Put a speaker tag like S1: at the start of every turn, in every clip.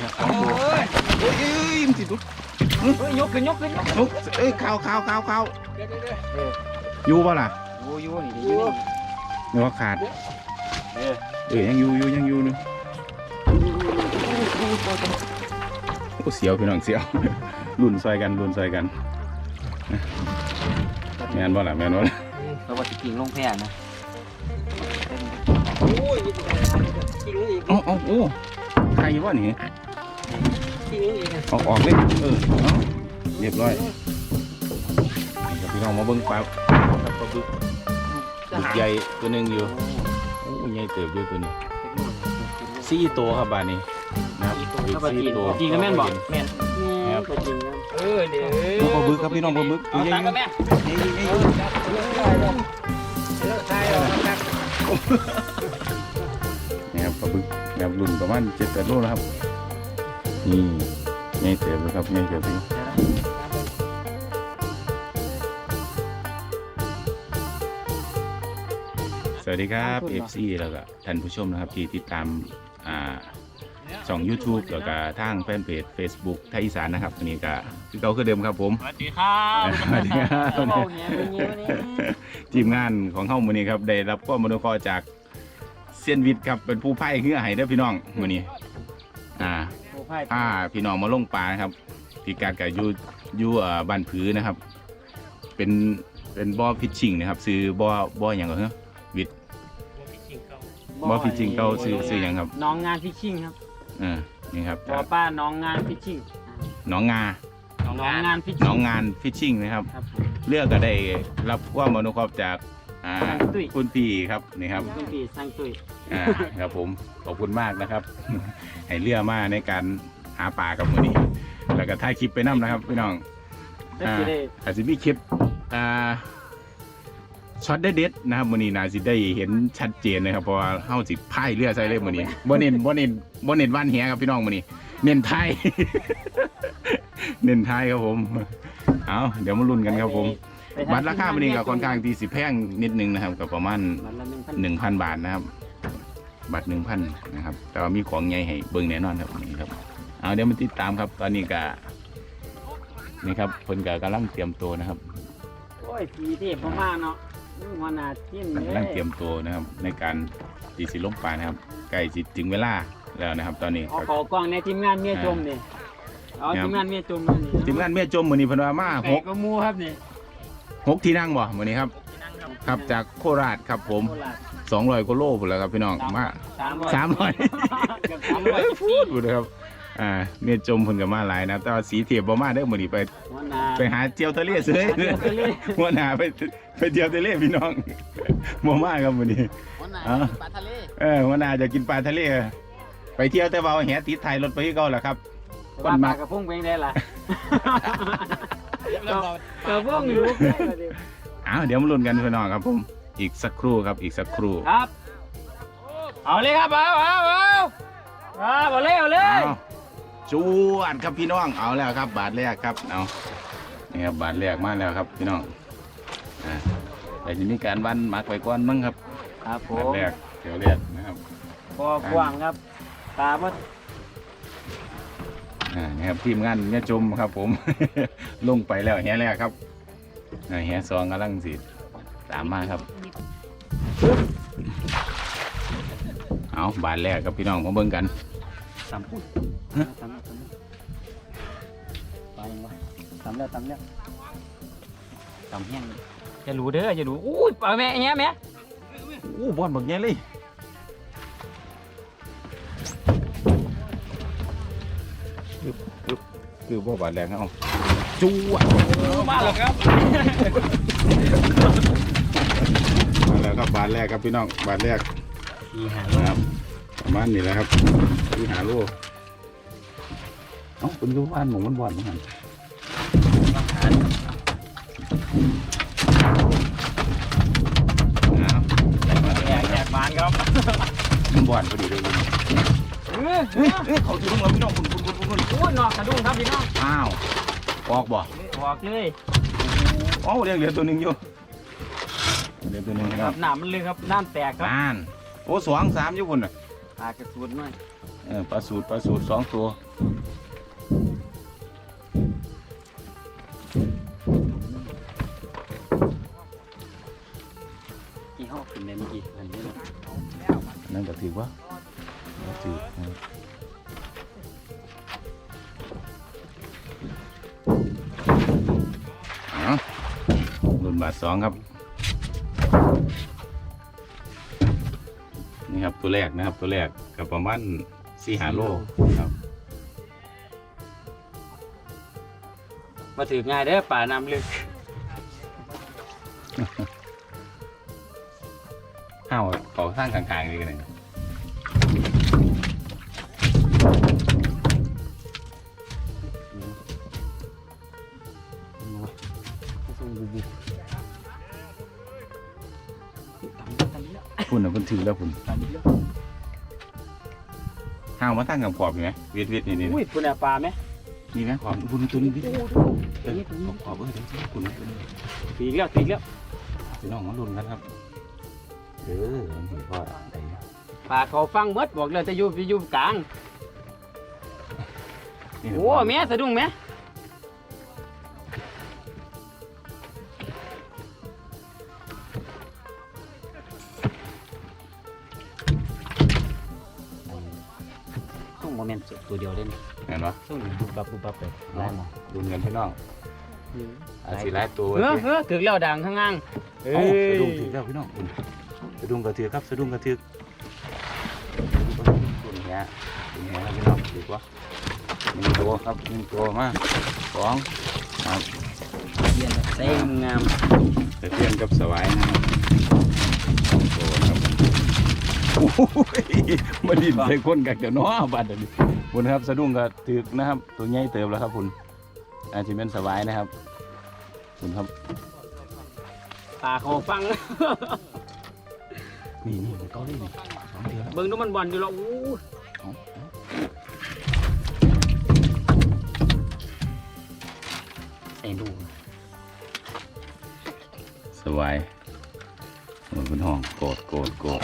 S1: เนี่ยสองตัว
S2: เอ้ยเอ้ยมันสิดุด
S1: เฮ้ยยกขึ้นยกขึ้นยก
S2: นุกเอ้ยข่าวข่าวข่าวข่าว
S1: อ
S2: ยู่ป่ะล่ะ
S1: โอ้ยอยู่นี่อยู่นี่
S2: นึกว่าขาด
S1: เออ
S2: ยังอยู่อยู่ยังอยู่นึงโอ้เสียวพี่น้องเสียวรุ่นซอยกันรุ่นซอยกันแมนบ่ล่ะแมนบ่ล่ะ
S1: เราว่าจะกินลงแพร่นะ
S3: โอ้ยจริงอีก
S2: เอ๋อาโอ้ใครวะนี่
S3: จริงอีก
S2: เอาออกเลยเออเอาเรียบร้อยนี่ครับพี่น้องมาเบิ่งปลาครับปลาบึกบึกใหญ่ตัวหนึงอยู่โอ้ใหญ่เติบอยู่ตัวนี้สี่ตัวครับบ้านนี้นะครับบึก
S1: ถ้าว่า
S2: สี่
S1: กิน
S2: ตัว
S1: กินก็แม่นบอกแม่น
S2: ครับ
S3: ก็จริงนะ
S1: เออเดี๋ยว
S2: เอาปลาบึกครับพี่น้องปลาบึกตั
S1: เอา
S2: วใหญ่
S1: ตังค์กันแม่
S2: ใหญ่ใหญ่
S3: เออครับเลิกได้แล้วเลิกได้แล้วครับ
S2: นี่ครับปลาบึกแบบรุ่นประมาณเจ็ดแปดโลแล้วครับ นี่ใหญ่เติบเลยครับใหญ่เติบอยู่สวัสดีครับ FC แล้วก็ท่านผู้ชมนะครับที่ติดตามอ่าช่อง YouTube แล้วก็ทางแฟนเพจ Facebook ไทยอีสานนะครับอันนี้ก็คือเก่าคือเดิมครับผม
S1: สวัสดีครับ
S2: สวัสดีครับ
S1: เอาเงี้ยเป็นเงี้ยนี่
S2: ทีมงานของเฮ้ามื้อนี้ครับได้รับความอนุเคราะห์จากเซียนวิทย์ครับเป็นผู้ไพ่เหือให้เด้อพี่น้องมื้อนี้อ่า
S1: โอ้ไพ่
S2: พาพี่น้องมาลงปลานะครับพิกัดกับยูอยูเอ่อบ้านผือนะครับ เป็นเป็นบ่อฟิชชิงนะครับ ซื้อบ่อบ่ออย่างเหรอวิทย์บ่ฟิชชิ่งเก่าซื้อซื้อหยังครับ
S1: น้องงานฟิชชิ่งครับ
S2: เออนี่ครับ
S1: บ่อป้าน้องงานฟิชชิ่ง
S2: หน้องงา
S1: น้องงานฟิช
S2: หน้
S1: ชิ่
S2: องงงานฟิชชิงนะครับ
S1: ครับ
S2: เลือกก็ได้รับความอนุเคราะห์จากอ่า
S1: ตุ้ย
S2: คุณพี่ครับนี่ครับ
S1: คุณพี่สังตุย
S2: อ่าครับผมขอบคุณมากนะครับ ให้เลือกมาในการหาปลากับมือนี้ แล้วก็ถ่ายคลิปไปนํนะครับพี่น้อง
S1: ได้สิได้
S2: อาจจะมีคลิปอ่าช็อตเด็ดๆนะครับมื้อนี้น่าสิได้เห็นชัดเจนนะครับเพราะว่าเฮาสิพายเรือใส่เลยมื้อนี้บ่เน้นบ่เน้นบ่เน้นว่านแหครับพี่น้องมื้อนี้ เน้นพายเน้นพายครับผม เอาเดี๋ยวมาลุ้นกันครับผม
S1: ไปท
S2: บัตรราคามื้อนี้ก็ค่อนข้างที่สิแพงนิดนึงนะครับก็ประมาณ
S1: บัตรละหนึ่งพัน
S2: 1,000บาทนะครับ บัตร1,000นะครับ แต่ว่ามีของใหญ่ให้เบิ่งแน่นอนครับนี่ครับ เอาเดี๋ยวมาติดตามครับ ตอนนี้ก็นี่ครับเพิ่นก็กำลังเตรียมตัวนะครับ
S1: โอ้ยสีเทพมากๆเนาะนี่หัวหน้าทีมเลย
S2: กำลังเตรียมตัวนะครับ ในการตีสิลงปลานะครับใกล้สิถึงเวลาแล้วนะครับ ตอนนี้
S1: เอาขอกล้องในทีมงานเมียจมนี่เอา
S2: ครับ
S1: ทีมงานเมียจมมานี่
S2: ทีมงานเมียจมมื้อนี้เพิ่นว่ามา
S1: แป
S2: ห
S1: ล
S2: ก
S1: กก็มูครับนี่
S2: หกที่นั่งบ่มื้อนี้ครับ ครับจากโคราชครับผม
S1: โคราช
S2: 200กว่าโลพุ่นแล้วครับพี่น้องมา
S1: สามร้อย
S2: 300
S1: เกือบสามร้อยสิบ
S2: พู
S1: สี่
S2: ดพูดนะครับอ่าเมียจมเพิ่นก็มาหลายนะครับแต่ว่าสีเทียบบ่มาเด้อมื้อนี้ไป
S1: หัวหน้า
S2: ไปหาเจียวทะเลเสย
S1: หาเจียวทะเล
S2: หัวหน้าไปไปเจียวทะเลพี่น้องบ่มาครับมื้อนี้
S3: วันไหน
S2: อ๋อ
S3: ปลาทะเล
S2: เออหัวหน้าจะกินปลาทะเลไปเที่ยวแต่ว่าเอาแหติดท้ายรถไปคือเก่าแหละครับ
S1: ว่าปลากระพงเป็นได้ล่ะ กระพงอยู่
S2: อ้าวเดี๋ยวมาลุ้นกันพี่น้องครับผม อีกสักครู่ครับอีกสักครู่
S1: ครับ เอาเลยครับเอาเอาเอาเอาเอาเลยเอาเลย
S2: เอาจวดครับพี่น้องเอาแล้วครับ บาทแรกครับเอานี่ครับบาทแรกมาแล้วครับพี่น้องอ่าแต่ทีนี้การวันหมักไว้ก่อนมั้งครับ
S1: ครับผ
S2: บาท
S1: ม
S2: แรกเดี๋ยวเรียกนะครับ
S1: พอกว้างครับ ตาบ่
S2: อ่านี่ครับทีมงานเนี่ยจมครับ ผม ลงไปแล้วแหแรกครับอ่าแหสองกำลังสิตามมาครับ เอาบาทแรกครับพี่น้องมาเบิ่งกัน
S1: สามพูดสามสามไปยังวะสามแล้วสามแล้วสามแห้งจะรู้เด้อจะรู้อุ้ยปลาแม่เงี้ยแม่
S2: อู้บอลบักใหญ่เลยคือคือคือบ่บาทแรกเอาจวด
S1: มาแล้วครับ
S2: มา แล้วครับบาทแรกครับพี่น้องบาทแรก
S1: สี่หา
S2: นะครับประมาณนี้แหละครับคือหาลูกเอ้าเป็นลูกบ้านหมูมันบอดเหมือนกันเอา
S1: แจกแจกบานครับ
S2: มันบอดพอดีเลยลุง
S1: เฮ้ย
S2: เฮ้ยเฮ้ยเขาจะลงแล้วพี่น้องคุณคุณคุณคุณ
S1: โอ้ยนอกสะดุ้งครับพี่น้อง
S2: อ้าวออกบ่
S1: บอกเลย
S2: อ๋อเดี๋ยวเหลือตัวหนึงอยู่ เหลือตัวหนึง
S1: ค
S2: ค
S1: รั
S2: รั
S1: บบน้ำมันเลยครับน้ำแตกครับ
S2: บ้านโอ้สองสามอยู่คนน่ะ
S1: ปลากระสุนหน่อย
S2: โอ้เออปลาสูตรปลาสูตรสองตัว
S1: กี่ห้อขึ้นได้เมื่อกี้อันนี้เนาะ
S2: นั่นก็ถือว่าถืออ๋อรุ่นบาทสองครับ ตัวแรกนะครับ ตัวแรกกับประมาณสี่หาโลครับ
S1: มาถือง่ายเด้อป่าน้ำลึก
S2: ห้าวเขาสร้างกลางๆดีกันเลย ถือแล้วพุ่น
S1: ตำเยอะ
S2: ห้าวมาตั้งกับขอบอยู่ไหมเวียดเวียดนี่นี่
S1: อุ้ยปุ่นอะปลาไหม
S2: นี่ไหมขอบพุ่นตัวนี้พี่
S1: โอ้
S2: เออขอบขอบเออเดี๋ยวสิพุ่นนะพุ่นนะ
S1: ตีอีกแล้วตีอีกแล้ว
S2: พี่น้องมาลุ้นกันครับเออมันเห็นว่าไอ้
S1: ปลาเขาฟังหมดบอกเลยจะอยู่จะอยู่กลาง
S2: นี่
S1: โอ้แม่สะดุ้งแม่ ต์ตัวเดียวเล่น
S2: เห็นปะ
S1: ส่งบุบบับบุบบับเลยได้หมด
S2: ลุ้นกันพี่น้องอาสิหลายตัว
S1: เออเออถึงแล้วดังข้างล่างเอ้
S2: เอ้
S1: ย
S2: สะดุ้งถือแล้วพี่น้องพุ่นสะดุ้งกระเทือกครับสะดุ้งกระเทือกพุ่นแหะพุ่นแหะครับพี่น้องดีกว่าหนึ่งตัวครับหนึ่งตัวมาสองครับ
S1: เยี่ยมเส้นงาม
S2: ตะเพียนกับสวายนะครับสองตัวครับโอ้ยมาดินใส่คนกันเดี๋ยวเน้อบัดนี้ คุณครับสะดุ้งก็ถือกนะครับ ตัวใหญ่เติบแล้วครับคุณอาจจะเป็นสวายนะครับคุณครับ
S1: ปลาเขาฟัง
S2: นี่นี่มันเกาหลีนี่สองเดือนแล้ว
S1: เบิ่งดูมันบอลอยู่แล้วอู้
S2: เอาเอา
S1: ใส่ดู
S2: สวายมันเป็นห้องโกรธโกรธโกรธ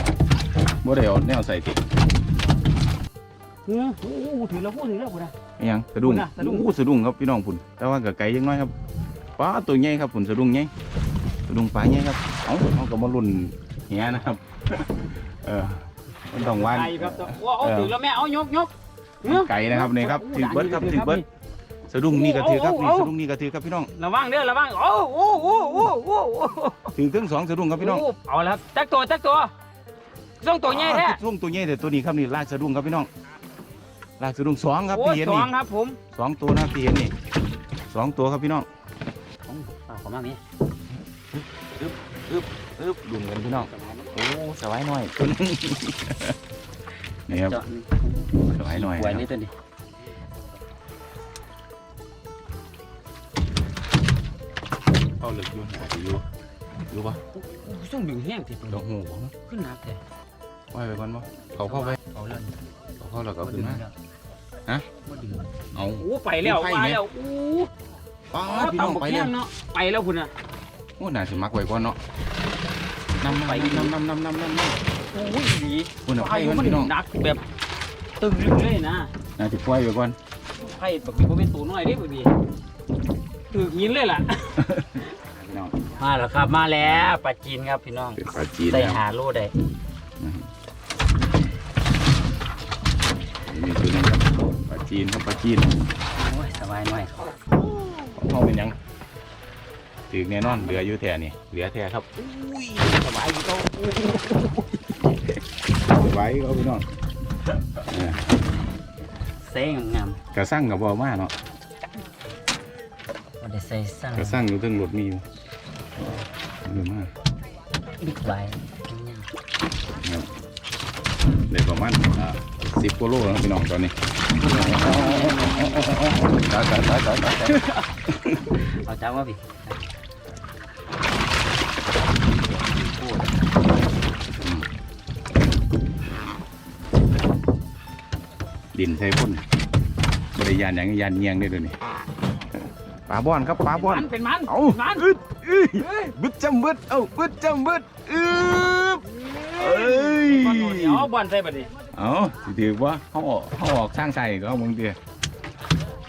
S2: บ่ได้เอาแนวใส่ติด
S1: เออโอ้โหถือแล้วพูดถือแล้วพูดนะ
S2: อิหยังสะดุ้ง
S1: พุ่นน่ะสะดุ้ง
S2: โอ้สะดุ้งครับพี่น้องพุ่นแต่ว่าก็ไกลยังน้อยครับปลาตัวใหญ่ครับพุ่นสะดุ้งใหญ่สะดุ้งปลาใหญ่ครับเอาเอากับมาลุ่นเหี้ยนะครับ เออมันต้องวาน
S1: ไก่ครับตัวว้าวเอาถือแล้วแม่เอายกยกเออ
S2: ไก่นะครับนี่ครับ
S1: โอ้
S2: ถือเบิดครับ
S1: ด่าน
S2: ถือเบิดสะดุ้งนี่ก็ถือครับนี่
S1: เอาเอา
S2: สะดุ้งนี่ก็ถือครับพี่น้อง
S1: ระวังเด้อระวังโอ้โอ้โอ้โอ้โอ้โอ้
S2: ถือทั้งสองสะดุ้งครับพี่น้อง
S1: โเอาแล้วครับจักตัวจักตัวต้องตัวใหญ่แท้
S2: สะดุ้งตัวใหญ่แต่ตัวนี้ครับนี่ลากสะดุ้งครับพี่น้อง ลากสะดุ้งสองครับ
S1: โอ้
S2: ที่เห็น
S1: สอ
S2: นี่
S1: งครับผม
S2: สองตัวนะครับที่เห็นนี่สองตัวครับพี่น้อง
S1: เอาขอมามี
S2: อึ๊บดุนกันพี่น้องโอ้สบายหน่อยตัวนึงนี่ครับ
S1: เจาะ
S2: สบายหน่อย
S1: ไว้
S2: นะ
S1: นี่
S2: ครับ
S1: ตัวนี้
S2: เอาเหล็กอยู่อาจจะอยู่อยู่ปะ
S1: โอ้ส่งดึงแห้งทีตัว
S2: ดอกหูบ่
S1: ขึ้นหนักแท้
S2: ไหวไปก่อนปะเขาเข้าไป
S1: เอาเลย
S2: เขาเข้าแล้วก็เอาขึ้นมาฮะเอา
S1: โอ้ไปแล้ว
S2: ไป
S1: แล้วโอ้
S2: ป้าดพี่น้องไปเลย
S1: ตำบักแห้เนาะไปแล้วคุณน่ะ
S2: โอ้น่าสิมักไว้ก่อนเนาะนำ
S1: ไป
S2: นำนำนำนำนำน
S1: โอ้ยดี
S2: คุณน่ะไฟ
S1: ไฟ
S2: มันพี่น้อง
S1: หนักแบบตึงลึกเลยนะ
S2: น่าสิปล่อยไว้ก่อน
S1: ไฟแบบนี้เป็นตัวน้อยเด้บ่ดีตึกหินเลยล่ะ
S2: พี่น้อง
S1: มาแล้วครับมาแล้วปลาจีนครับพี่น้อง
S2: เป็นปลาจีน
S1: ได้
S2: นะ
S1: หาโลได้
S2: จีนครับปลาจีน
S1: โอ้ยสบายหน่อย
S2: ของเขาเป็นหยังถึกแน่นอนเหลืออยู่แท่นี่เหลือแท่ครับอุ้ยสบายอยู่เขาสบายเขาพี่น้องเออ
S1: เส้งงาม
S2: กระสั่งกับบ่มาเนาะ
S1: บ่ได้ใส่สั่ง
S2: กระสั่งอยู่เทั้งรถมีอยู่เยอะมาก
S1: บิ๊กไบค์
S2: ครับได้ประมาณ สิบกิโลแล้วพี่น้องตอนนี้ตายตายตายตายตาย
S1: เอาจ้าว่าพี่
S2: ดินใส่พ่นบริยานอย่างยานเงียงได้ด้วยนี่ปลาบ้อนครับปลาบ้อน
S1: มันเป็นมัน
S2: เอา
S1: มัน
S2: อึดอึดบึดจำบึดเอาบึดจำบึดอึบเอ้ย
S1: บอลเดี๋ยวบอลใส่บัดนี้
S2: เอาสิถือว่าเขาออกเขาออกสร้างใส่ก็มึงเดีย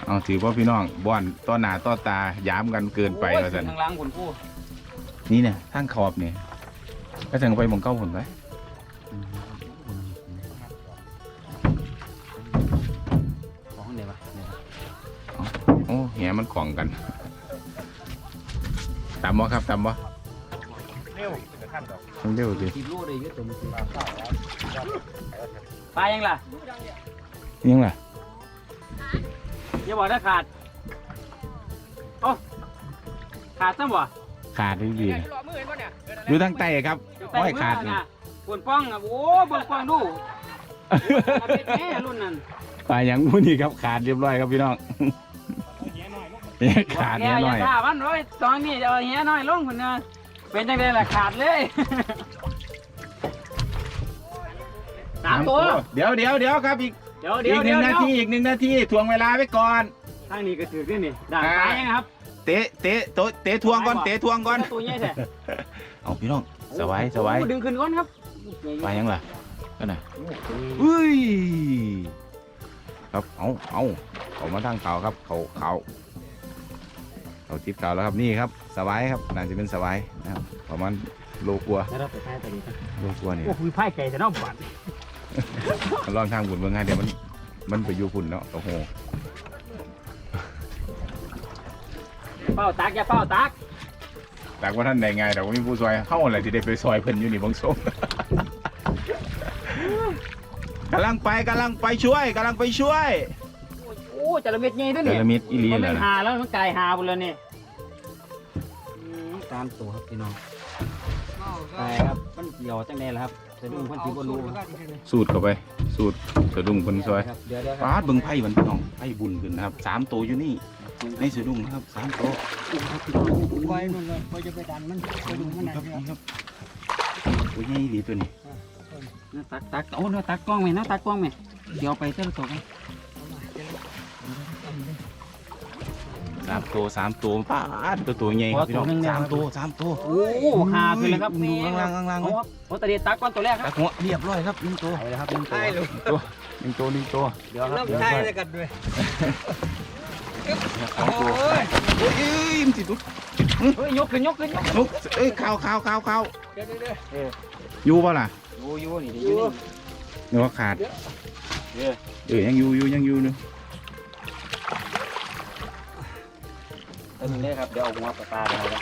S2: เอาถือว่าพี่น้องบ่อนต่อหน้าต่อตายามกันเกินไป
S1: โอ้ย
S2: ว่าสัน
S1: ทางหล้างคุณผู้
S2: นี่เนี่ยทางขอบเนี่ยก็จังไปหมองเก้าผลไป
S1: ของเดี๋ยววะเดี๋ยววะ
S2: โอ้แหมันของกันตามบ่ครับตามบ่
S3: เร็วจะขั้นดอก
S2: ต้องเร็วสิ
S1: สิบโลได้ เยอะตัวมันสิปลายังล่ะ
S2: ยังล่ะ
S1: อย่าบอกถ้าขาดโอ้ขาดซะบ่
S2: ขาดดีดีนะดูทางใต้ครับอ้อยขาดนี่
S1: นี่ปวนป้องอะโอ้เบิ่งป้องดูเอาเป็นแม่รุ่นนั้น
S2: ปลาอย่างผู้นี้ครับขาดเรียบร้อยครับพี่น้องเนี่ยขาดเนี่ยหน่อย
S1: ถ้าวันร้อยตอนนี้จะเอาเหี้ยน้อยลงคนนะเป็นจังไดล่ะขาดเลย สามตัว
S2: เดี๋ยวเดี๋ยวเดี๋ยวครับอีก
S1: เดี๋ยวเดี๋
S2: อี
S1: ยว
S2: กห
S1: เดี๋
S2: นึ่
S1: ยว
S2: งนาทีอีกหนึ่งนาทีทวงเวลาไว้ก่อน
S1: ทางนี้ก็ถือขึ้นนี่ด่างปลายังครับ
S2: เตะเตะโตะเตะทวงก่อนเตะทวงก่อน
S1: ตัวใหญ่แท้
S2: เอาพี่น้องสบายสบาย
S1: โอ้ดึงขึ้นก่อนครับ
S2: ไปยังล่ะก็น่ะอุ้ยครับเอาเอาเขามาทางเขาครับเขาเขาเขาทิพเขาแล้วครับนี่ครับสบายครับน่าจะเป็นสบายนะครับประมาณโลกลัวา
S1: แล้วเราไปท้ายตัวนี้กัน
S2: โลกลัวานี่
S1: โอ้คุยไพ่ไก่แต่น้องบั ด
S2: ลองทางบุญเมืองไงเดี๋ยวมัน มันไปอยู่พุ่นเนาะโอ้โห
S1: เป้าตักอย่าเป้าตัก
S2: แต่ว่าท่านใดไงแต่ว่ามีผู้ซอยเข้าอะไรที่ได้ไปซอยเพิ่นอยู่นี่บางสมกำลังไปกำลังไปช่วยกำลังไปช่วย
S1: โอ้จระเม็ดใหญ่ด้วย
S2: เด
S1: เนี่ย
S2: ลมิดอีหลี
S1: มัน
S2: เล
S1: เป็
S2: ย
S1: น
S2: นะ
S1: หาแล้วมันกลายหาหมดแล้วเนี่ยอืมตามตัวครับพี่น้องใช่ครับ มันเกี่ยวจังไดล่ะครับสะดุ้งเพันธีบรู้
S2: สูตรเข้าไป สูตรสะดุ้งเพิ่นซอย
S1: ครับเดี๋ยวเดี๋ยวค
S2: ปา
S1: รับ
S2: ดเบิ่งไพ่มันพี่น้องไพ่บุญขึ้นนะครับสามตัวอยู่นี่ในสะดุ้งนะครับสามตัว
S3: ไว้นู่นเลยเขาจะไปดันมันไปดูมันไหน
S2: ครับ
S3: เนี่ย
S2: นี่ครับตัวใหญ่ดีตัวนี้
S1: เนี่ยตักตักโอ้เนาะตักกล้องไหมเนาะตักกล้องไหมเดี๋ยวไปเจ้าตัวกัน
S2: สามตัวสามตัวปาดตัวตัวใหญ่ครับพี่น้องสามตัวสามตัว
S1: โอ้หาขึ้นเลยครับ
S2: ดูข้างล่างข้างล่าง
S1: เอาครับโอ้ตะเดียตักก้อนตัวแรกค
S2: ตั
S1: รับ
S2: กหัวเรียบร้อยครับหนึ่งตัว
S1: ไปเลยครับหนึ่งตัว
S3: ใช่ลูก
S2: หนึ่งตัวหนึ่งตัว
S1: เดี๋ยวครับ
S3: เริ่มใช่เลยกันด้วย
S2: สองตัวเอ้ยมันสิตุ๊ด
S1: เฮ้ยยกขึ้นยกขึ้นยกขึ้น
S2: ลุกเอ้ยข่าวข่าวข่าวข่าว
S3: เดี๋ยวเดี๋ยวเดี๋ยว
S2: อยู่ป่ะล่ะ
S1: อยู่อยู่นี่อยู่นี่
S2: หรือว่าขาด
S1: เออ
S2: เออยังอยู่อยู่ยังอยู่เนึง
S1: ตัวนี้เลยครับ เดี๋ยวเอาหัวปลาปลาไปแล้ว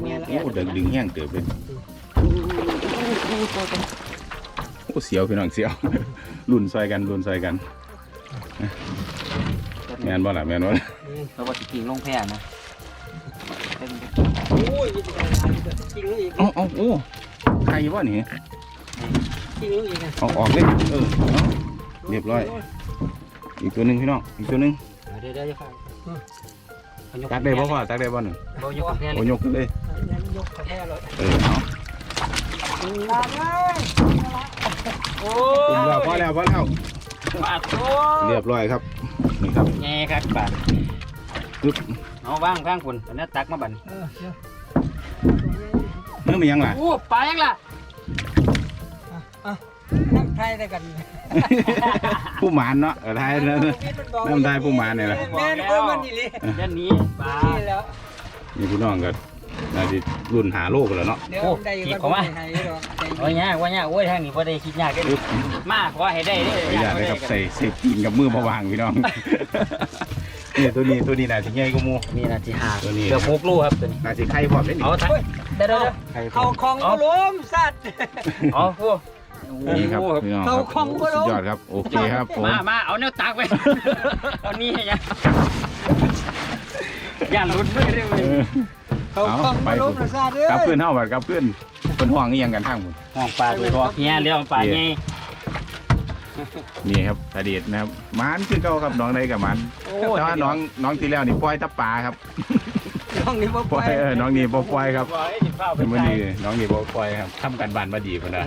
S3: เมียละ
S2: โอ้เดึงดึงแห้งเติบเลยโอ้เสียวพี่น้องเสียวรุ่นซอยกันรุ่นซอยกันแม่นบ่ล่ะแม่นบ่ล่ะ
S1: เพราะว่าสิกิ่งลงแพร่นะ
S3: โอ้ยจริงอีก
S2: เอ้าเอ้าโอ้ใครวะนี่
S3: จริงอีกนะ
S2: เอาออกเลยเออเอาเรียบร้อย อีกตัวหนึ่งพี่น้อง อีกตัวหนึ่ง
S1: เดี๋ยวเดี๋ยวจะฟัง
S2: ตักได้บ่พ่อตักได้บ่หนึ่ง
S1: โบยกแพร่
S2: โอ้
S1: เลย
S2: ยกขึ้นเลย
S3: ยกกระแทกเลย
S2: เออเอา
S1: โอ้
S2: ถึงแล้วพอแล้วพอแล้ว
S1: ปลาโต
S2: เรียบร้อยครับนี่ครับ
S1: แง่ครับปลา
S2: ปึ๊บ
S1: เอาว่างข้างคุณอันนี้ตักมาบัน
S3: เออเดี๋ยว
S2: เมื่อมันยังล่ะ
S1: โอ้ปลายังล่ะ
S3: น้ำไทยได้กัน
S2: ผู้หมานเนาะเออไทยนะน้ำไทยผู้หมาเนี่ยนะ
S3: แม่นเพิ่มมันอีหลี
S1: เดี๋ยวนี้ปลา
S3: นี่แล้ว
S2: นี่พี่น้องก็น่าจะรุ่นหาโลกกันแล้วเนาะ
S3: เดี๋ยวได้อยู่ก็ไม่ให้หรอกใจ
S1: โอ้ยยากว่ายากโอ้ยทางนี้พอได้คิดยากกัน
S2: ปึ๊บ
S1: มาขอให้ได้เด้
S2: ขออนุญาตเลยครับใส่ใส่ตีนกับมือมาวางพี่น้องนี่ตัวนี้ตัวนี้น่าจะใหญ่กว่าหมู
S1: นี่นะที่หา
S2: ตัวนี้
S1: เกือบหกลูกครับตัวนี้
S2: น่าจะไข่พร้อมได้นี่
S1: เอาทั้งเดี๋ยวเดี๋ยว
S2: ไข่พร้
S3: เขา
S2: อม
S3: ของก็ล้มสัตว์
S1: เอาพวก
S2: นี่ครับพี่น้องค
S3: เขา
S2: รับ
S3: ของบ่ลง
S2: สุดยอดครับโอเคครับผม
S1: มามาเอาแนวตักไปเอานี่ให้ยังอย่าหลุดมือได้ไหม
S2: เออ
S3: เขาของก็ล้มนะสัตว์เอ้
S2: กลับ
S3: ย
S2: เพื่อนเท่าบัดกลับเพื่อนเป็นห่วงนี่ยังกันทั้งหมด
S1: ห้องปลาตัวเงี้ยเรียกปลาไง
S2: นี่ครับอดีตนะครับหมันคือเก่าครับน้องใดกับหมัน
S1: โอ้
S2: แต่ว่าน้องน้องที่แล้วนี่ปล่อยแตะปลาครับ
S3: น้องนี่บ่
S2: ป
S3: ป
S2: ล่
S3: ล่
S2: อ
S3: อยย
S2: เออน้องนี่บ่ปล่อยครับ
S1: บอกให้จิบข้าวไป
S2: เป็นวัน
S1: ใส่
S2: นี้น้องนี่บ่ปล่อยครับทำกันบ้านมาดีพุ่นนะ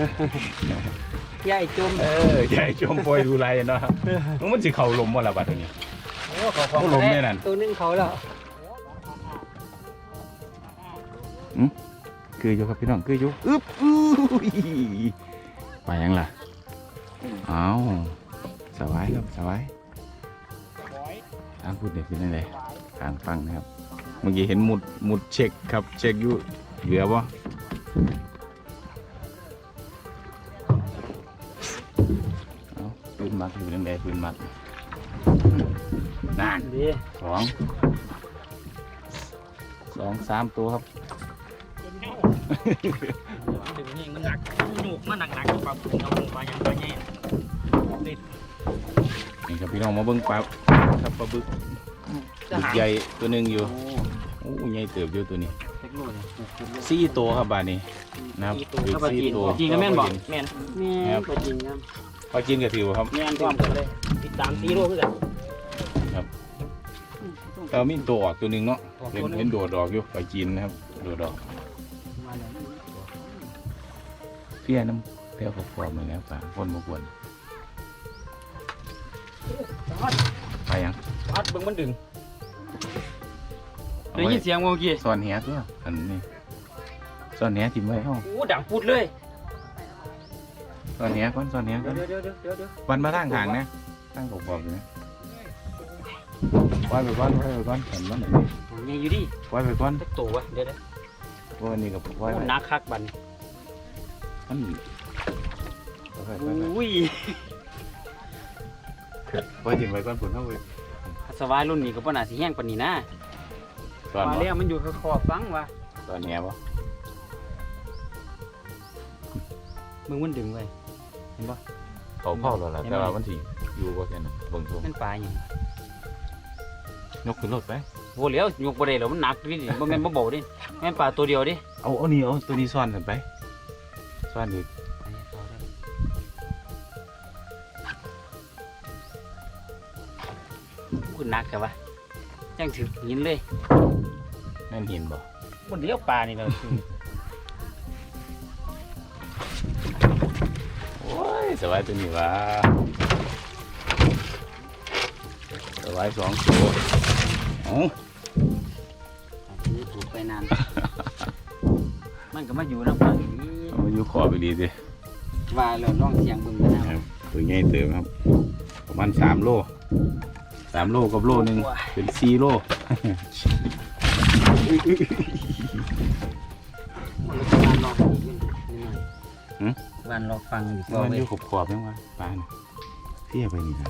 S3: ใหญ่จุ่ม
S2: เออใหญ่ชมปล่อยดูไรเนาะครับมันสิเข้าลมบ่ล่ะบัดนี้
S1: โอ้เขาขอ
S2: เข้างลมแน่นั่น
S3: ตัวนึงเขาแล้ว
S2: คืออยู่ครับพี่น้องคืออยู่อึ๊บอุ้ยไปยังล่ะเอาสบายครับสบายทางพูดเด็กเป็นยังไงทางฟังนะครับ เมื่อกี้เห็นหมุดหมุดเช็คครับ เช็คอยู่เหลือบ่เอาปืนมัดอยู่ยังไงปืนมัดนั่น
S1: ดี
S2: สองสองสามตัวครับ
S1: ดึงนี่มันหนักหนุกมันหนักหนักปรับเอาลงไปยังไปแง่
S2: นี่ครับพี่น้องมาเบิ้งปลาครับปลาบึก
S1: จะ
S2: บึก
S1: หา
S2: ใหญ่ตัวหนึ่งอยู่
S1: โอ้
S2: โอ้ใหญ่เติบอยู่ตัวนี้
S1: เทคโนโลยี
S2: สี่ตัวครับบาดนี้นะครับ
S1: สี่ตัว
S2: บึกสี่ตัว
S1: จริงนะแม่นบอกแม่นแม่นตัวจริงนะ
S2: ปลาจีนกระถิวครับ
S1: แม่นพร้อมกันเลยติดตามตีโลคือกัน
S2: แต่ว่ามีตัวออกตัวหนึ่งเนาะเห็นเห็นโดดดอกอยู่ปลาจีนนะครับโดดดอกเพี้ยน้ำเพี้ยฟอมๆเลยนะครับปลาคนบกวนไปยัง
S1: พัดเบิ่งมันดึง ได้ยินเสียงเมื่อกี้
S2: ซ่อนแหตัวอันนี้ซ่อนแหทิมไว้ห้อง
S1: โอ้ดังปุดเลย
S2: ซ่อนแหก่อนซ่อนแหก่อน
S1: เดี๋ยวเดี๋ยวเดี๋ยวเดี๋ยวเดี๋ยว
S2: วันมาทางทางนะทางบอกบอกอยู่นะปล่อยไปก่อนปล่อยไปก่อนเห็นมันไหน
S1: ยังอยู่ดิ
S2: ปล่อยไปก่อน
S1: สักตัววะเดี๋ยวเดี๋ยว
S2: เพราะวันนี้ก็ปล่อยไป
S1: โอ้นักคักบัน
S2: มันปล่อยไปก่อน
S1: อุ้ย
S2: ปล่อยทิ้งไว้ก่อนผลเท่าเลย
S1: สวายรุ่นนี้ก็บ่น่าสิแห้งปานนี้นะ
S2: ตอน
S1: มา
S2: บ่
S1: แล้วมันอยู่ขอบฟังวะ
S2: ตอนแหนบ่
S1: มึงมันดึงไว้เห็นปะ
S2: เขาเผาแล้วล่ะแต่ว่ามันสิอยู่บ่แค่นั้นเบิ่งทง
S1: มันปลาหยัง
S2: ยกขึ้นรถไป
S1: โว้เหลียวยกบ่ได้แล้วมันหนักดิบ่แม่นบ่เบาดิแม่นปลาตัวเดียวดิ
S2: เอาเอานี่เอาตัวนี้ซ่อนกันไปซ่อนอีก
S1: นักแต่ว่าจังถึงหินเลย
S2: นั่นเห็นบ่
S1: บนเลี้ยวปลานี่เรา
S2: โอ้ยสบายตัวนี้ว่าสบายสองตัวเอ้า
S1: ถูกไปนาน มันก็มาอยู่น้ำปลาอย่างนี้
S2: เอามาอยู่ขอไปดีสิ
S1: ว่าแล้วลองเสียงเบิ่งกันนะครับ
S2: ตัวใหญ่เติมครับ ประมาณสามโล สามโลกับโลหนึ่งเป็นสี่โล
S1: วันลองฟังอีกนิดหน่อย
S2: หืม
S1: วันลองฟังอยู่ก็
S2: มัน
S1: ไป
S2: อยู่ขอบขอบๆยังวะปลาเนี่ยเสียไปนี่นะ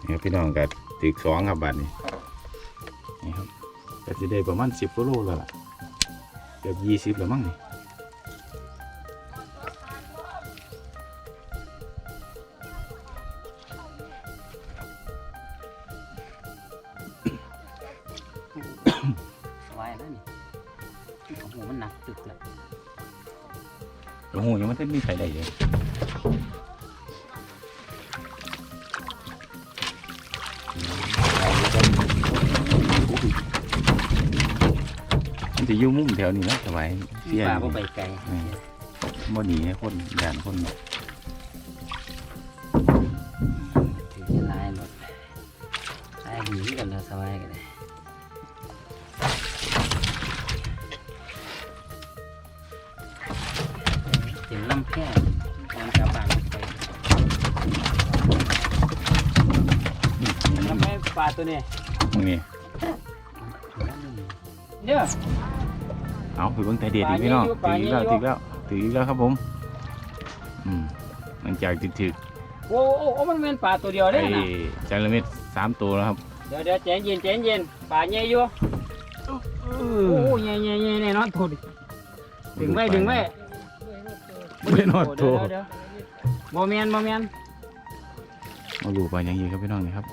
S2: นี่ครับพี่น้องกับตึกสองครับบัดนี้นี่ครับก็จะได้ประมาณสิบกิโลแล้วล่ะเกือบยี่สิบแล้วมั้งนี่
S1: ไม่
S2: ได้มีใครได้เลยมันจะอยู่มุมแถวนี้นะสบายเสีย
S1: ปลา
S2: อยู่
S1: ก็ไปไกล
S2: อืมบ่หนีให้คนด่านคน
S1: เอาไปเบิ่
S2: งแต่เด็ดอีกพี่น้อง
S1: ป
S2: ถื
S1: ลา
S2: อ
S1: ใหญ่
S2: อีก
S1: อยู่
S2: แล้วถืออีกแล้วถืออีกแล้วครับผมอืมหลังจากที่ถือ
S1: โอ้โหโอ้มันเป็นปลาตัวเดียว
S2: ไอ้
S1: ได้นะ
S2: จาระเม็ดสามตัวแล้วครับ
S1: เดี๋ยวเดี๋ยวใจเย็นใจเย็นปลาใหญ่อยู่โอ้โหใหญ่ใหญ่ใหญ่แน่นอนตัวดิดึงไว้ดึงไว้
S2: ไม่นอดตัว
S1: เดี๋ยวเดี๋ยวบ่แมนบ่แมน
S2: มาดูไปยังยีครับพี่น้องนี่ครับ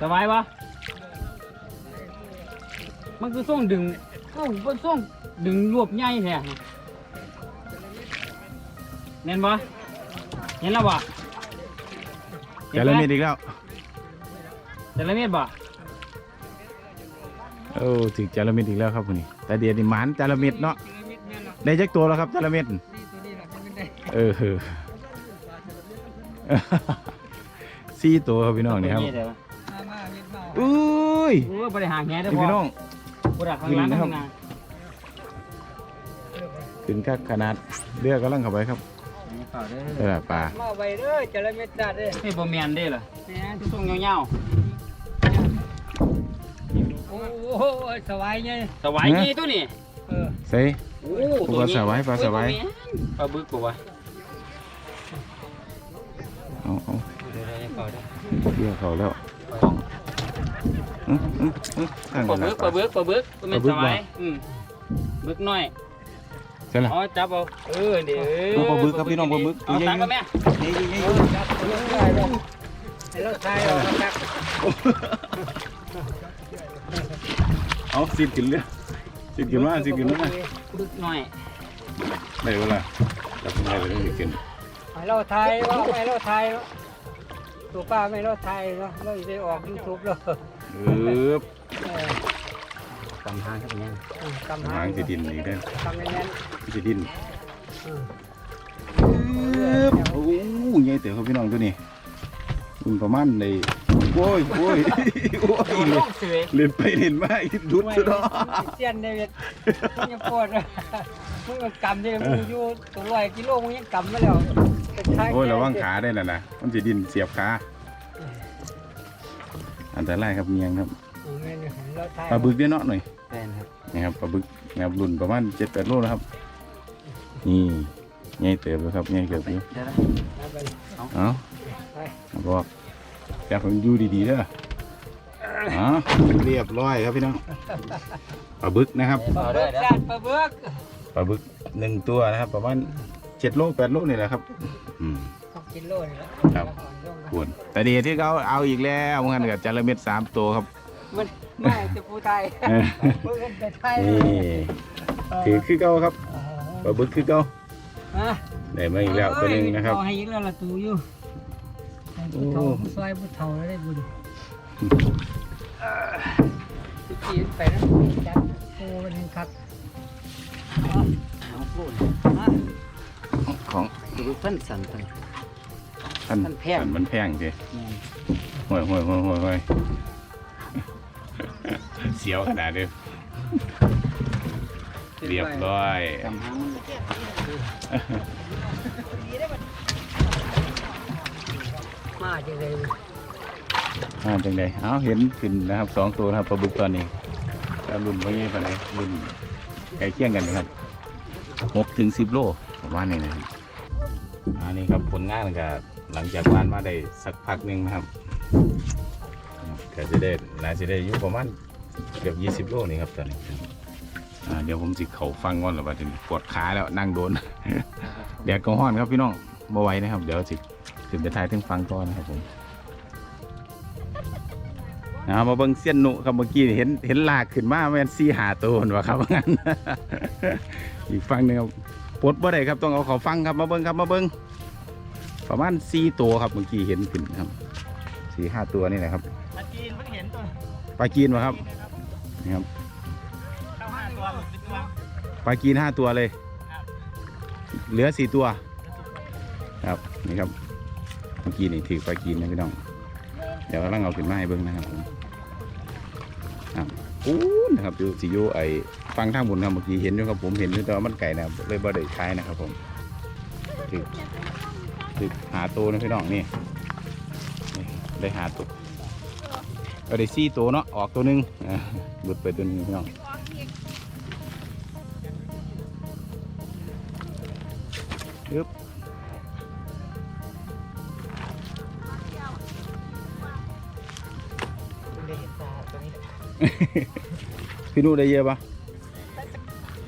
S1: สบายปะมันคือส่งดึง เอ้ามันส่งดึงรวบใหญ่แท้เห็นปะเห็นแล้วปะ
S2: จาระเม็ดอีกแล้ว
S1: จระเม็ดปะ
S2: โอ้ถือจาระเม็ดอีกแล้วครับคนนี้แต่เดียวนี่หมานจาระเม็ดเนาะได้จักตัวแล้วครับจาระเม็ดเออสี่ตัวครับพี่น้องนี่ครับ
S1: ตัวเดี๋ยว
S2: อุ้ย
S1: โอ้ยบริหารแหได้
S2: นี่
S1: พอ
S2: พี่น้อง
S1: บริหารข้างหล่าง
S2: ขึ้นนะครับ
S1: ข้างหน้า
S2: ถึงกับขนาดเรือกำลังเข้าไปครับ
S1: เปล่าเด้
S2: เด้
S1: อ
S2: อปลา
S3: มาไว้เด้อจะเลยเม็ดจัดเด้อ
S1: เฮ้ยบ่แม่นเด้อล่ะ
S3: แม่น
S1: ส่งยาว
S3: โอ้โหสบายไง
S1: ๆสวายนี่ตัวนี้
S3: เออ
S2: ใส่
S1: โอ้
S2: ปลาสวายปลาสวาย
S1: เฮ้บ่แม่นปลาบึกบ่วะ
S2: เอาเอา
S1: เดี๋ยวๆๆเปล่าเด้อ
S2: เกี่ยวเขาแล้ว
S1: ปลา
S2: นั้น
S1: บึ
S2: น่ะ
S1: กปลาบึกปลาบึกตัวแม่น
S2: ปลาบึ
S1: ส
S2: ก
S1: วาย
S2: บ่
S1: อืมบึกน้อย
S2: ใช่ล่ะ
S1: อ๋อจับเอาเออเดี๋ยว
S2: เอาปลาบึกครับพี่น้องปลาบึกตัว
S1: เอา
S2: ใหญ่
S1: ตังค์มาแม่
S2: นี่นี่
S3: เออจับเรื่อยๆเลยให้เราทายเอาครับ
S2: เอาสิบกินเลยสิบกินมาสิบกินมา
S1: บึกน้อย
S2: ได้เวลาจับได้เลยสิบกิน
S3: ให้เราทายว่าให้เราทายเนาะตัวป้าไม่เราทายเนาะเราจะได้ออกยูทูบแล้ว
S2: เออ
S3: เออกำ
S1: ทางครับเนี่ย
S3: อืมกำ
S2: หา
S3: หาง
S2: สิดินนี่เด้อกำ
S3: อย่างนั้น
S2: สิดิน
S3: อืม
S2: โอ้ใหญ่เต๋อครับพี่น้องตัวนี้มันประมาณในโอ้ยโอ้ยโอ้
S1: โดน
S2: ย
S1: ลงเสย
S2: เล่นไปเล่นมาอีกดุด
S3: ไม่
S2: สุด
S3: ได้
S2: เนาะ
S3: เสียนในเวทมึงยังปวดเลยมึงยังกำได้มึงอยู่ตัวร้อยกิโลมึงยังกำมาแล้วเป็นทาย
S2: โอ้ยระวังขาได้น่ะนะมันสิดินเสียบขาอัน ตรายครับเมียงครับ
S3: อืมแม่นอยู่ให้เราทาย
S2: ปลาบึกได้เนาะหน่อย
S1: แฟนครับ
S2: นะครับปลาบึกนะครับรุ่นประมาณเจ็ดแปดโลนะครับนี่ใหญ่เติบเลยครับใหญ่เกือบอยู่
S1: เดี๋ยวนะ
S3: เอาไป
S2: เอา
S3: ไป
S2: เอาบอกแต่ผมอยู่ดีๆเด้ออ๋อเรียบร้อยครับพี่น้องปลาบึกนะครับ
S3: ปลา
S1: เอา
S3: เบิ
S1: เด้อกเดี๋ยว
S3: จานปลาเบิก
S2: ปลาบึกหนึ่งตัวนะครับ ประมาณเจ็ดโลแปดโลนี่แหละครับ อืม
S3: สอง กิโลนี่แหละ
S2: ครับ
S3: แล้วก่อนลง
S2: ควรแต่ดีที่เขาเอาอีกแล้วเหมือนกันกับจระเม็ดสามตัวครับ
S3: มันไม่จะผู้ไทย
S2: เออ
S3: เพิ่งไปไทย
S2: นี่ถือคือเก่าครับปลาบึกคือเก่า
S3: ฮะ
S2: ได้มาอีกแล้วตัวหนึงนะครับ
S3: เอาให้อีกแล้วละตูอยู่ให้ผู้เฒ่า
S2: โอ้
S3: ผู้ซอยผู้เฒ่าได้บุญที่จีนไปนะจัดโอ้มันให้คัก
S1: น้องพูด
S3: ฮะ
S2: ของ
S1: ดูเพิ่นสั่นไป
S2: ท่าน
S1: มันแพง
S2: ท่านมันแพงสิ
S1: แม่น
S2: ห่วยห่วยห่วยห่วยห่วยเสียวขนาดนี้เรียบร้อย
S1: กำหางมัน
S3: มาจังเลย
S2: อ่าจังไดเอาเห็นขึ้นนะครับสองตัวนะครับปลาบึกตอนนี้ก็รุ่นว่างี้ปานใดรุ่นใกล้เคียงกันนะครับหกถึงสิบโลประมาณนี้นะครับอันนี้ครับผลงานก็ หลังจากวานมาได้สักพักหนึ่งนะครับก็จะได้น่าจะได้อยู่ประมาณเกือบยี่สิบโลนี่ครับตอนนี้เดี๋ยวผมสิเขาฟังก่อนหรือว่าถึงปวดขาแล้วนั่งโดนแดดก็ร้อนครับพี่น้องบ่ไหวนะครับ เดี๋ยวสิถึงจะทายถึงฟังก่อนนะครับผมเอามาเบิ่งเสี้ยนหนุครับเมื่อกี้เห็นเห็นลากขึ้นมาแมนซีหาตัวนวะครับงั้นอีกฟังหนึงครับปลดบ่ได้ครับต้องเอาเขาฟังครับมาเบิ่งครับมาเบิ่ง ประมาณสี่ตัวครับเมื่อกี้เห็นขึ้นครับสี่ห้าตัวนี่แหละครับ
S3: ตะกี้เพิ่งเห็นตัว
S2: ปลากีนวะครับนี่ครับ
S3: เข้าห้าตัวหลุดเป็นตัว
S2: ปลากีนห้าตัวเลย เหลือสี่ตัว ครับนี่ครับเมื่อกี้นี่ถือปลากีนนะพี่น้อง เดี๋ยวกำลังเอาขึ้นมาให้เบิ่งนะครับผมครับอู้นะครับดูสิอยูไอฟังทางบนครับเมื่อกี้เห็นอยู่ครับผมเห็นอยู่แต่ว่ามันไก่นะครับเลยบ่ได้ใช้นะครับผมถือ ถือหาตัวนะพี่น้องนี่นี่ได้หาตัวก็ได้ซี่ตัวเนาะออกตัวหนึงอ่าหลุดไปตัวหนึงพี่น้องยึบ
S3: เพิ่งได้เห็นตาตัวนี้
S2: พี่นูได้เยอะปะ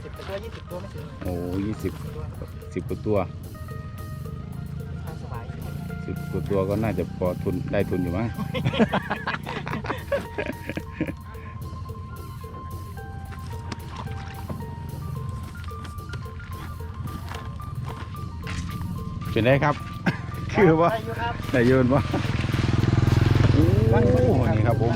S3: สิบตัวยี่สิบตัวไม่ถึง
S2: โอ้ยี่สิบสิบกว่าตัว
S3: สิบ
S2: กว่าตัวก็น่าจะพอทุนได้ทุนอยู่มั้ง เป็นไรครับ คือว่า
S3: ได้อยู่ครับ
S2: ได้ยืนวะโอ้นี่ครับผม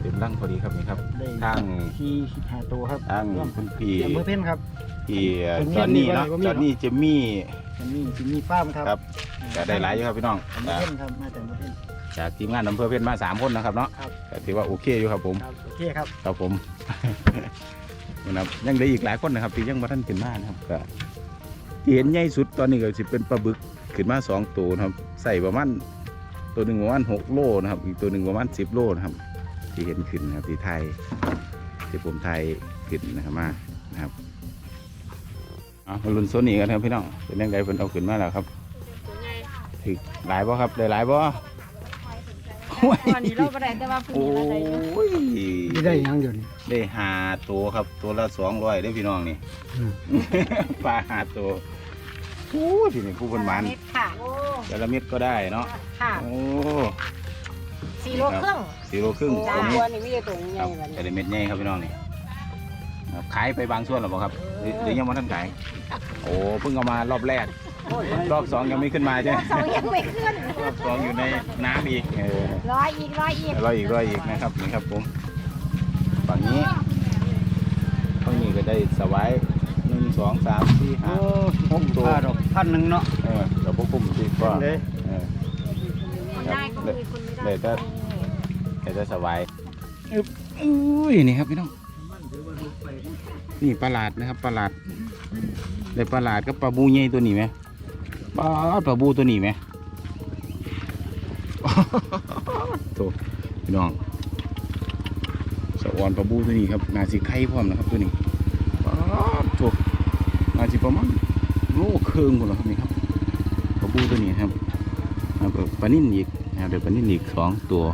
S2: เต็มร่างพอดีครับนี่ครับทาง
S3: ที่หาตัวครับ
S2: ทางคุณพี่
S3: อำเภอเพ่นครับ
S2: พี่
S3: ผม
S2: จอนนี่เนาะ
S3: ผมมี
S2: จอนนี่เจมมี่
S3: มันมีจะมีฟ้าร์มครับ
S2: ครับ ก็ได้หลายอยู่ครับพี่น้อง
S3: อำเภอเพ่นครับมาจากอำเภอเพ่น
S2: จากทีมงานอำเภอเพชรมาสามคนนะครับเนาะ
S3: ครับ
S2: ก็ถือว่าโอเคอยู่ครับผม
S3: ครับโอเคครับ
S2: ครับผม นะครับยังเหลืออีกหลายคนนะครับที่ยังมาท่านขึ้นมานะครับก็ที่เห็นใหญ่สุดตอนนี้ก็สิเป็นปลาบึกขึ้นมาสองตัวนะครับใส่ประมาณตัวหนึ่งประมาณหกโลนะครับ อีกตัวหนึ่งประมาณสิบโลนะครับ ที่เห็นขึ้นนะครับที่ไทยที่ผมไทยขึ้นนะครับมานะครับเอะมาลุ้นโซนนี้กันครับพี่น้องเป็นยังไงเพิ่นเอาขึ้นมาแล้วครับ ถึกหลายบ่ครับได้หลายบ่
S4: วันนี้เราบ่ได้แต่ว่าพรุ่ง
S2: โอ้
S4: นี้เราได้อยู่
S2: ย
S3: ไม่ได้หยังอยู่นี่
S2: ได้หาตัวครับตัวละสองร้อยได้อพี่น้องนี่
S3: อืม
S2: ปลาหาตัวโอ้ที่นี่ผู้คนหมัน
S4: เม็ดค่ะ
S2: แต่ละเม็ดก็ได้เนาะ
S4: ค่ะ
S2: โอ้
S4: สี่โลครึ่ง
S2: สี่โลครึ่ง
S4: จ้า
S2: ตัวนี้
S4: ตัวนี้มีแต่ตัวให
S2: ครั
S4: ญ่
S2: บ
S4: บัด
S2: แต่
S4: นี้
S2: ละเม็ดใหญ่ครับพี่น้องนี่ครับขายไปบางส่วนหรือเปล่าครับหรือหรือยังไม่ทันขาย โอ้เพิ่งเอามารอบแรก รอบสองยังไม่ขึ้นมาใช่ไหม
S4: สองยังไม่ขึ้น
S2: รอบสองอยู่ในน้ำอีกเออ
S4: ร้อยอีกร้อยอีก
S2: ร้อยอีกร้อยอีกนะครับนี่ครับผมฝั่งนี้ฝั่งนี้ก็ได้สวายหนึ่งสองสามสี่ห้าหกตัว
S3: ค่าดอกพันหนึ่งเนาะ
S2: เออเราพวกคุมดีกว่า
S3: เลย
S2: เออ
S4: คนได้ก็มีคนไม่ได้
S2: เลยก็เดี๋ยวจะสบายอึ๊บอุ้ยนี่ครับพี่น้องนี่ปลาหลาดนะครับปลาหลาดได้ปลาหลาดกับปลาบูใหญ่ตัวนี้ไหม ปลาปลาบูตัวนี้ไหมโถพี่น้องสะออนปลาบูตัวนี้ครับนาสิไข่พร้อมนะครับตัวนี้ปลาโถนาสิประมาณโลเครื่องหมดแล้วครับนี่ครับปลาบูตัวนี้ครับแล้วก็ปลานิ่นอีกนะครับเดี๋ยวปลานิ่นอีกสองตัว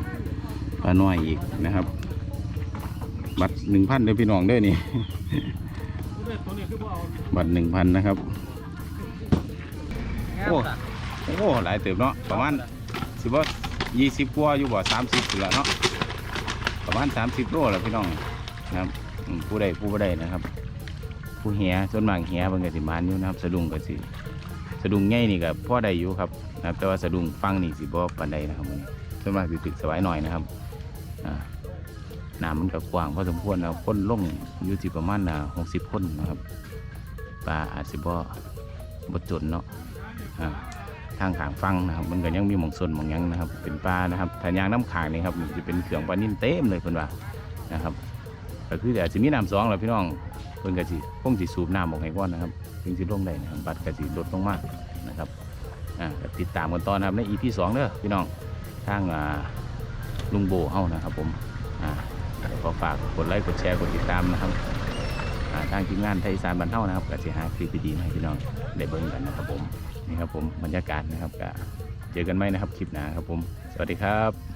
S2: ปลาน้อยอีกนะครับ บัตรหนึ่งพันเด้อพี่น้องเด้อนี่ บัตรหนึ่งพันนะครับ โอ้โอ้หลายเติบเนาะประมาณสิบว่ายี่สิบกว่าอยู่บ่สามสิบเหลือเนาะประมาณสามสิบโลแหละพี่น้องนะครับอืมผู้ใดผู้บ่ได้นะครับ ผู้เหียส่วนมากเหียเพิ่นก็สิมานอยู่นะครับ สะดุ้งก็สิสะดุ้งใหญ่นี่ก็พอได้อยู่ครับนะครับ แต่ว่าสะดุ้งฟังนี่สิบ่ปานใดนะครับมื้อนี้ส่วนมากสิตึกสบายหน่อยนะครับอ่าน้ำมันก็กว้างพอสมควรนะครับคนลงอยู่สิประมาณอ่า60คนนะครับปลาอาจสิบ่บ่จนเนาะอ่า ทางขางฟังนะครับ มันก็ยังมีหมองส่วนหมองยังนะครับ เป็นปลานะครับถ้ายางน้ำขางนี่ครับจะเป็นเครื่องปลานิ่นเต็มเลยเพิ่อนว่านะครับก็คือแต่จะมีน้ำสองแล้วพี่น้องเพิ่นก็สิคงสิสูบน้ำออกให้ก่อนนะครับถึงสิลงได้นะครับบัตรก็สิลดลงมากนะครับอ่าติดตามกันต่อนะครับใน EP สองเด้อพี่น้องทางอ่าลุงโบเฮานะครับ ผมอ่าขอฝากกดไลค์กดแชร์กดติดตามนะครับทางทีมงานไทยสานบันเทานะครับก็สิหาคลิปดีๆให้พี่น้องได้เบิ่งกันนะครับผม นี่ครับผมบรรยากาศนะครับก็เจอกันไหมนะครับคลิปหน้าครับผม สวัสดีครับ